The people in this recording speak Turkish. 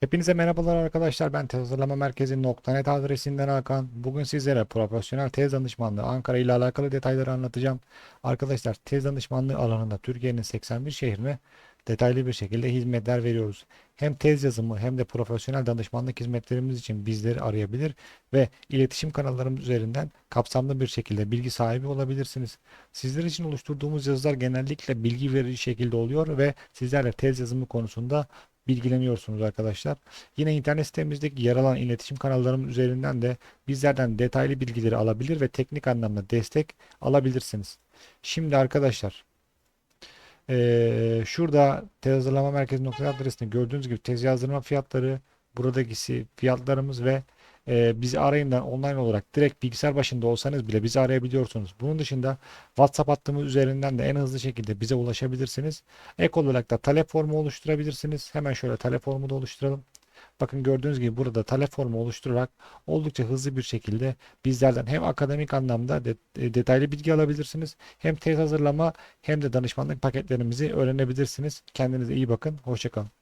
Hepinize merhabalar arkadaşlar. Ben Tez Hazırlama Merkezi .net adresinden Hakan. Bugün sizlere profesyonel tez danışmanlığı Ankara ile alakalı detayları anlatacağım. Arkadaşlar tez danışmanlığı alanında Türkiye'nin 81 şehrine detaylı bir şekilde hizmetler veriyoruz. Hem tez yazımı hem de profesyonel danışmanlık hizmetlerimiz için bizleri arayabilir ve iletişim kanallarımız üzerinden kapsamlı bir şekilde bilgi sahibi olabilirsiniz. Sizler için oluşturduğumuz yazılar genellikle bilgi verici şekilde oluyor ve sizlerle tez yazımı konusunda bilgileniyorsunuz arkadaşlar. Yine internet sitemizdeki yer alan iletişim kanallarımız üzerinden de bizlerden detaylı bilgileri alabilir ve teknik anlamda destek alabilirsiniz. Şimdi arkadaşlar eee, şurada tez hazırlama merkezi nokta adresinde gördüğünüz gibi tez yazdırma fiyatları buradaki fiyatlarımız ve eee, bizi arayından online olarak direkt bilgisayar başında olsanız bile bizi arayabiliyorsunuz. Bunun dışında WhatsApp hattımız üzerinden de en hızlı şekilde bize ulaşabilirsiniz. Ek olarak da talep formu oluşturabilirsiniz. Hemen şöyle talep formu da oluşturalım. Bakın gördüğünüz gibi burada talep formu oluşturarak oldukça hızlı bir şekilde bizlerden hem akademik anlamda e, detaylı bilgi alabilirsiniz. Hem tez hazırlama hem de danışmanlık paketlerimizi öğrenebilirsiniz. Kendinize iyi bakın. Hoşça kalın.